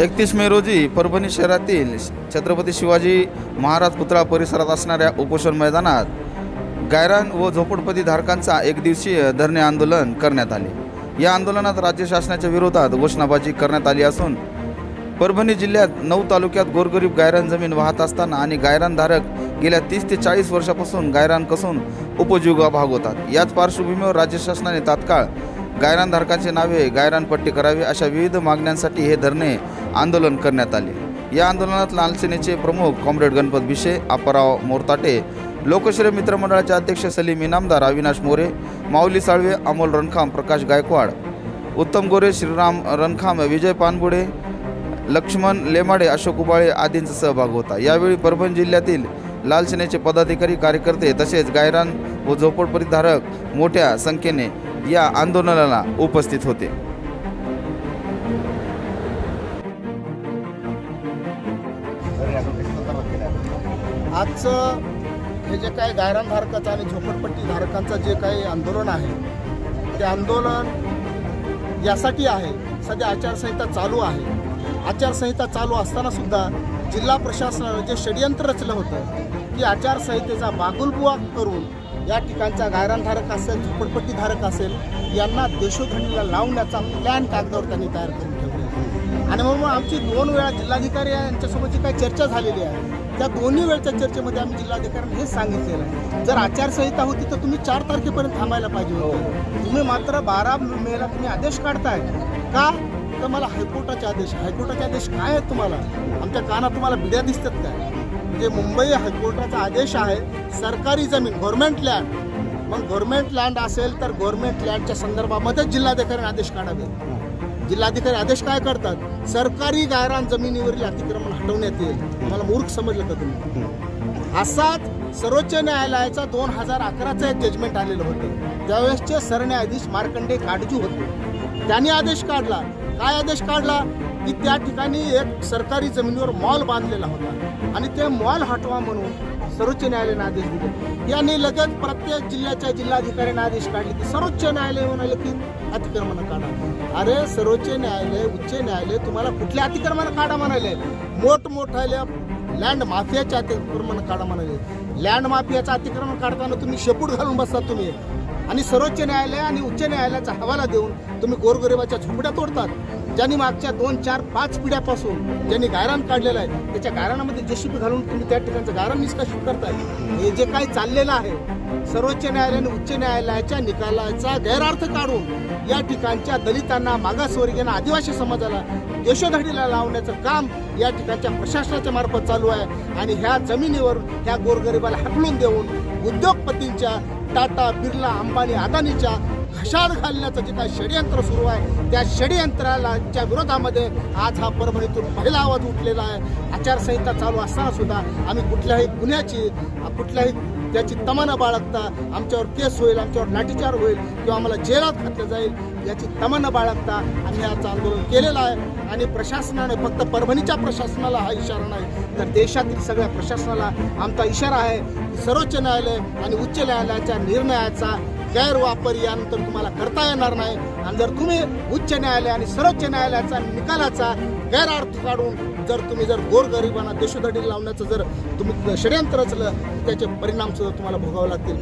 एकतीस मे रोजी परभणी शहरातील छत्रपती शिवाजी महाराज पुतळा परिसरात असणाऱ्या उपोषण मैदानात गायरान व झोपडपट्टी धारकांचा एक दिवसीय धरणे आंदोलन करण्यात आले. या आंदोलनात राज्य शासनाच्या विरोधात घोषणाबाजी करण्यात आली असून परभणी जिल्ह्यात नऊ तालुक्यात गोरगरीब गायरान जमीन वाहत असताना आणि गायरानधारक गेल्या तीस ते चाळीस वर्षापासून गायरान कसून उपजीविका भागवतात. याच पार्श्वभूमीवर राज्य शासनाने तात्काळ गायरान धारकांचे नावे गायरान पट्टी करावी अशा विविध मागण्यांसाठी हे धरणे आंदोलन करण्यात आले. या आंदोलनात लालसेनेचे प्रमुख कॉम्रेड गणपत भिशे अप्पाराव मोरताटे लोकश्रय मित्रमंडळाचे अध्यक्ष सलीम इनामदार अविनाश मोरे माऊली साळवे अमोल रणखाम प्रकाश गायकवाड उत्तम गोरे श्रीराम रणखाम विजय पानबुडे लक्ष्मण लेमाडे अशोक उबाळे आदींचा सहभाग होता. यावेळी परभणी जिल्ह्यातील लालसेनेचे पदाधिकारी कार्यकर्ते तसेच गायरान व झोपडपट्टीधारक मोठ्या संख्येने या आंदोलनाला उपस्थित होते. आजचं हे जे काही गायरान धारकाचं आणि झोपडपट्टी धारकांचं जे काही आंदोलन आहे ते आंदोलन यासाठी आहे. सध्या आचारसंहिता चालू आहे. आचारसंहिता चालू असताना सुद्धा जिल्हा प्रशासनानं जे षडयंत्र रचलं होतं की आचारसंहितेचा बागुलबुवा करून या ठिकाणचा गायरानधारक असेल झोपडपट्टीधारक असेल यांना देशोधडीला लावण्याचा प्लॅन कागदावर त्यांनी तयार करून ठेवला आणि म्हणून आमची दोन वेळा जिल्हाधिकारी यांच्यासोबत जी काही चर्चा झालेली आहे. त्या दोन्ही वेळच्या चर्चेमध्ये आम्ही जिल्हाधिकाऱ्यांनी हेच सांगितलेलं आहे. जर आचारसंहिता होती तर तुम्ही चार तारखेपर्यंत थांबायला पाहिजे होतं. तुम्ही मात्र बारा मेला तुम्ही आदेश काढताय. का? तर मला हायकोर्टाचे आदेश हायकोर्टाचे आदेश काय आहेत तुम्हाला? आमच्या कानात तुम्हाला बिड्या दिसतात काय? म्हणजे मुंबई हायकोर्टाचा आदेश आहे सरकारी जमीन गव्हर्नमेंट लँड मग गव्हर्नमेंट लँड असेल तर गव्हर्नमेंट लँडच्या संदर्भामध्ये जिल्हाधिकाऱ्यांनी आदेश काढावे. जिल्हाधिकारी आदेश काय करतात? सरकारी गायरान जमिनीवरील अतिक्रमण हटवण्यात येईल. मला मूर्ख समजलं का तुम्ही? असाच सर्वोच्च न्यायालयाचा दोन हजार अकराचं एक जजमेंट आलेलं होतं. त्यावेळेसचे सरन्यायाधीश मार्कंडे काटजू होते. त्यांनी आदेश काढला. काय आदेश काढला? की त्या ठिकाणी एक सरकारी जमिनीवर मॉल बांधलेला होता. आणि ते मॉल हटवा म्हणून सर्वोच्च न्यायालयाने आदेश दिले. यांनी लगेच प्रत्येक जिल्ह्याच्या जिल्हाधिकाऱ्यांना आदेश काढले की सर्वोच्च न्यायालय म्हणाले की अतिक्रमण काढा. अरे सर्वोच्च न्यायालय उच्च न्यायालय तुम्हाला कुठल्या अतिक्रमण काढा म्हणाले? मोठमोठ्या लँड माफियाचे अतिक्रमण काढा म्हणाले. लँड माफियाचं अतिक्रमण काढताना तुम्ही शेपूट घालून बसता तुम्ही. आणि सर्वोच्च न्यायालय आणि उच्च न्यायालयाचा हवाला देऊन तुम्ही गोरगरिबाच्या झोपड्या तोडतात. ज्यांनी मागच्या दोन चार पाच पिढ्यापासून ज्यांनी गायरान काढलेलं आहे त्याच्या गायरानामध्ये जेसीबी घालून तुम्ही त्या ठिकाणचं गायरान निष्कासित करताय. हे जे काही चाललेलं आहे सर्वोच्च न्यायालयाने उच्च न्यायालयाच्या निकालाचा गैरअर्थ काढून या ठिकाणच्या दलितांना मागासवर्गीयांना आदिवासी समाजाला देशोधडीला लावण्याचं काम या ठिकाणच्या प्रशासनाच्या मार्फत चालू आहे. आणि ह्या जमिनीवर ह्या गोरगरिबाला हटलून देऊन उद्योगपतींच्या टाटा बिर्ला अंबानी अदानीच्या घशात घालण्याचं जे काही षडयंत्र सुरू आहे त्या षडयंत्रालाच्या विरोधामध्ये आज हा परभणीतून पहिला आवाज उठलेला आहे. आचारसंहिता चालू असताना सुद्धा आम्ही कुठल्याही गुन्ह्याची कुठल्याही त्याची तमना बाळगता आमच्यावर केस होईल आमच्यावर लाठीचार होईल किंवा आम्हाला जेलात घातलं जाईल याची तमना बाळगता आम्ही याचं आंदोलन केलेलं आहे. आणि प्रशासनाने फक्त परभणीच्या प्रशासनाला हा इशारा नाही तर देशातील सगळ्या प्रशासनाला आमचा इशारा आहे सर्वोच्च न्यायालय आणि उच्च न्यायालयाच्या निर्णयाचा गैरवापर यानंतर तुम्हाला करता येणार नाही. आणि जर तुम्ही उच्च न्यायालय आणि सर्वोच्च न्यायालयाचा निकालाचा गैरअर्थ काढून जर तुम्ही जर गोरगरिबांना देशोधडी लावण्याचं जर तुम्ही षडयंत्र रचलं तर त्याचे परिणाम सुद्धा तुम्हाला भोगावे लागतील.